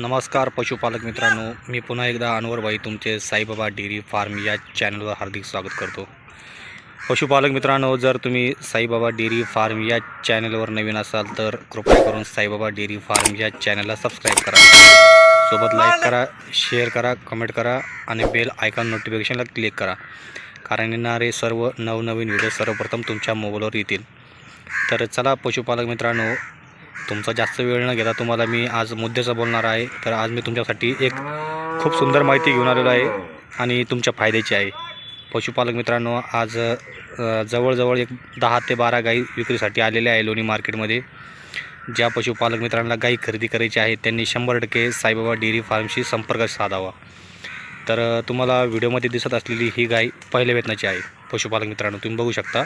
नमस्कार पशुपालक मित्रांनो मी पुन्हा एकदा अनवरबाई तुमचे साईबाबा डेअरी फार्म या चॅनलवर हार्दिक स्वागत करतो. पशुपालक मित्रांनो जर तुम्ही साईबाबा डेअरी फार्म या चॅनलवर नवीन असाल तर कृपया करून साईबाबा डेअरी फार्म या चॅनलला सबस्क्राईब करा. सोबत लाईक करा शेअर करा कमेंट करा आणि बेल आयकॉन नोटिफिकेशनला क्लिक करा. कारण येणारे सर्व नवनवीन व्हिडिओ सर्वप्रथम तुमच्या मोबाईलवर येतील. तर चला पशुपालक मित्रांनो तुमचा जास्त वेळ न घेता तुम्हाला मी आज मुद्द्याचं बोलणार आहे. तर आज मी तुमच्यासाठी एक खूप सुंदर माहिती घेऊन आलेलो आहे आणि तुमच्या फायद्याची आहे. पशुपालक मित्रांनो आज जवळजवळ एक दहा ते बारा गाई विक्रीसाठी आलेल्या आहे लोणी मार्केटमध्ये. ज्या पशुपालक मित्रांना गाई खरेदी करायची आहे त्यांनी शंभर टक्के साईबाबा डेअरी फार्मशी संपर्क साधावा. तर तुम्हाला व्हिडिओमध्ये दिसत असलेली ही गाय पहिल्या वेतनाची आहे. पशुपालक मित्रांनो तुम्ही बघू शकता.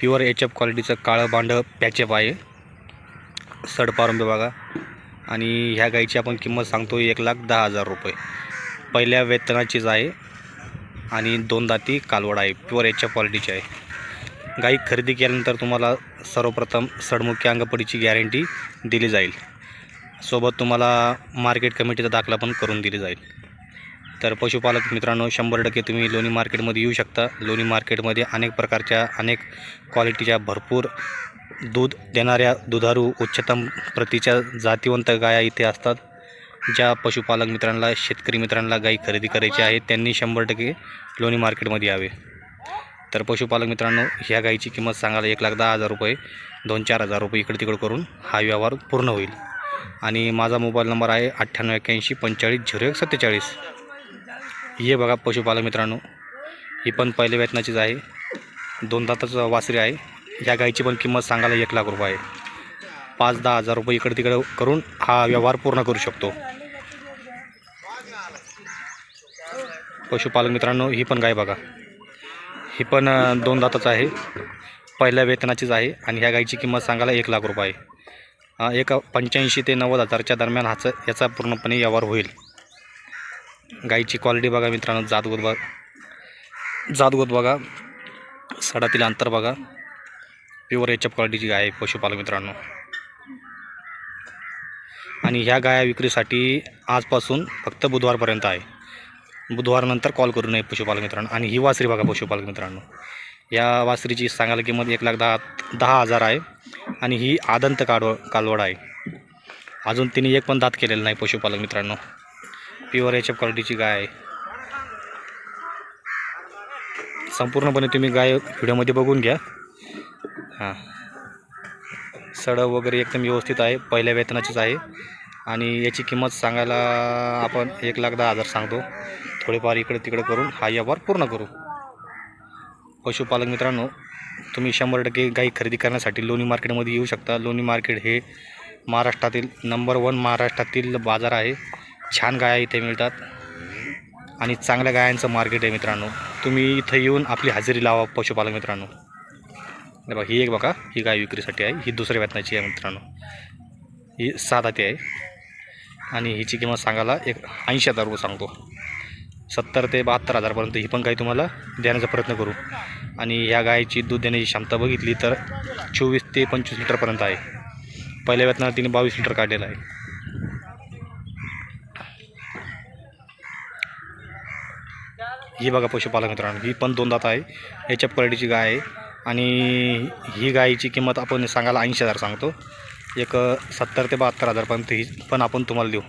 प्युअर एच एफ क्वालिटीचं काळं बांडं पॅचअप आहे. सडपारंबी बघा. आणि ह्या गाईची आपण किंमत सांगतो एक लाख दहा हजार रुपये. पहिल्या वेतनाचीच आहे. आणि दोन दाती कालवड आहे. प्युअर याच्या क्वालिटीची आहे. गाई खरेदी केल्यानंतर तुम्हाला सर्वप्रथम सडमुखी अंगपडीची गॅरंटी दिली जाईल. सोबत तुम्हाला मार्केट कमिटीचा दाखला पण करून दिली जाईल. तर पशुपालक मित्रांनो शंभर टक्के तुम्ही लोणी मार्केटमध्ये येऊ शकता. लोणी मार्केटमध्ये अनेक प्रकारच्या अनेक क्वालिटीच्या भरपूर दूध देणाऱ्या दुधारू उच्चतम प्रतीच्या जातीवंत गाया इथे असतात ज्या पशुपालक मित्रांना शेतकरी मित्रांना गाई खरेदी करायची आहे त्यांनी शंभर टक्के लोणी मार्केटमध्ये यावे. तर पशुपालक मित्रांनो ह्या गाईची किंमत सांगायला एक लाख दहा हजार रुपये दोन चार हजार रुपये इकडे तिकडे करून हा व्यवहार पूर्ण होईल. आणि माझा मोबाईल नंबर आहे अठ्ठ्याण्णव एक्क्याऐंशी पंचेचाळीस झिरो एक सत्तेचाळीस. हे बघा पशुपालक मित्रांनो ही पण पहिल्या वेतनाचीच आहे. दोन दाताचं वासरी आहे. या गाईची पण किंमत सांगायला एक लाख रुपये पाच दहा हजार रुपये इकडे तिकडे करून हा व्यवहार पूर्ण करू शकतो. पशुपालक मित्रांनो ही पण गाय बघा. ही पण दोन दाताचं आहे. पहिल्या वेतनाचीच आहे आणि ह्या गाईची किंमत सांगायला एक लाख रुपये आहे. एक पंच्याऐंशी ते नव्वद हजारच्या दरम्यान हाचं याचा पूर्णपणे व्यवहार होईल. गाईची क्वालिटी बघा मित्रांनो जातगोत बघा. जातगोत बघा. सडातील अंतर बघा. प्युअर एच क्वालिटीची गाय आहे पशुपालक मित्रांनो. आणि ह्या गाया विक्रीसाठी आजपासून फक्त बुधवारपर्यंत आहे. बुधवारनंतर कॉल करू नये पशुपालक मित्रांनो. आणि ही वासरी बघा पशुपालक मित्रांनो. या वासरीची सांगायला किंमत एक लाख दहा दहा हजार आहे. आणि ही आदंत काढव कालवड आहे. अजून तिने एक पण दात केलेलं नाही पशुपालक मित्रांनो. प्युअर एच एफ क्वालिटीची गाय आहे. संपूर्णपणे तुम्ही गाय व्हिडिओमध्ये बघून घ्या. हां. सडं वगैरे एकदम व्यवस्थित आहे पहिल्या वेतनाचीच आहे. आणि याची किंमत सांगायला आपण एक लाख दहा हजार सांगतो. थोडेफार इकडे तिकडे करून हा व्यवहार पूर्ण करू. पशुपालक मित्रांनो तुम्ही शंभर टक्के गाई खरेदी करण्यासाठी लोणी मार्केटमध्ये येऊ शकता. लोणी मार्केट हे महाराष्ट्रातील नंबर वन महाराष्ट्रातील बाजार आहे. छान गाया इथे मिळतात. आणि चांगल्या गायांचं मार्केट आहे मित्रांनो. तुम्ही इथं येऊन आपली हजेरी लावा पशुपालक मित्रांनो. बघा ही एक बघा ही गाय विक्रीसाठी आहे. ही दुसऱ्या वेतनाची आहे मित्रांनो. ही सात हाती आहे. आणि हिची किंमत सांगायला एक ऐंशी हजार रुपये सांगतो. सत्तर ते बहात्तर हजारपर्यंत ही पण गाय तुम्हाला देण्याचा प्रयत्न करू. आणि ह्या गायची दूध देण्याची क्षमता बघितली तर चोवीस ते पंचवीस लिटरपर्यंत आहे. पहिल्या वेतनाला तिने बावीस लिटर काढलेलं आहे. ही बघा पशुपालक मित्रांनो ही पण दोन दात आहे. एच एफ क्वालिटीची गाय आहे. आणि ही गायीची किंमत आपण सांगायला ऐंशी हजार सांगतो. एक सत्तर ते बहात्तर हजारपर्यंत ही पण आपण तुम्हाला देऊ.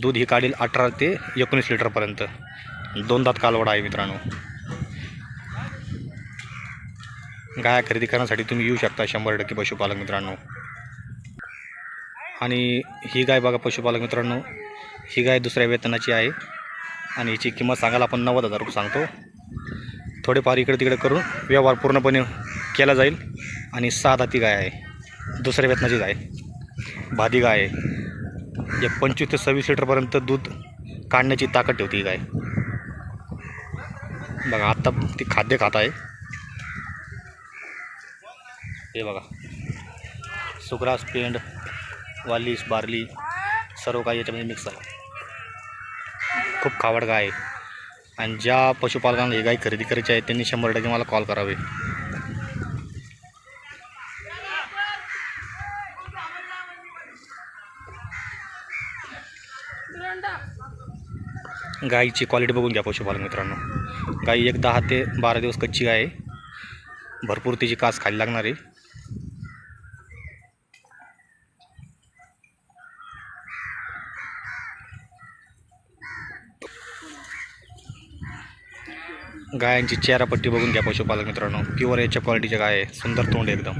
दूध ही काढील अठरा ते एकोणीस लिटरपर्यंत दोन दात कालवड आहे मित्रांनो. गाया खरेदी करण्यासाठी तुम्ही येऊ शकता शंभर टक्के पशुपालक मित्रांनो. आणि ही गाय बघा पशुपालक मित्रांनो. ही गाय दुसऱ्या वेतनाची आहे. आणि हिची किंमत सांगायला आपण नव्वद हजार रुपये सांगतो. थोडेफार इकडे तिकडे करून व्यवहार पूर्णपणे केला जाईल. आणि साधा ती गाय आहे. दुसऱ्या वेतनाची गाय. भादी गाय आहे. एक पंचवीस ते सव्वीस लिटरपर्यंत दूध काढण्याची ताकद ठेवते ही गाय. बघा आत्ता ती खाद्य खात आहे. हे बघा. सुग्रास पेंड वालीस बार्ली सर्व काही याच्यामध्ये मिक्स आहे खूप खावड गाय आहे. आणि ज्या पशुपालकांना ही गाई खरेदी करायची आहे त्यांनी शंभर टक्के मला कॉल करावे. गाईची क्वालिटी बघून घ्या पशुपालक मित्रांनो. गाई एक दहा ते बारा दिवस कच्ची गाय आहे. भरपूर तिची कास खाली लागणार आहे. गायांची चेहरापट्टी बघून घ्या पशुपालक मित्रांनो. प्युअर याच्या क्वालिटीच्या गाय आहे. सुंदर तोंड एकदम.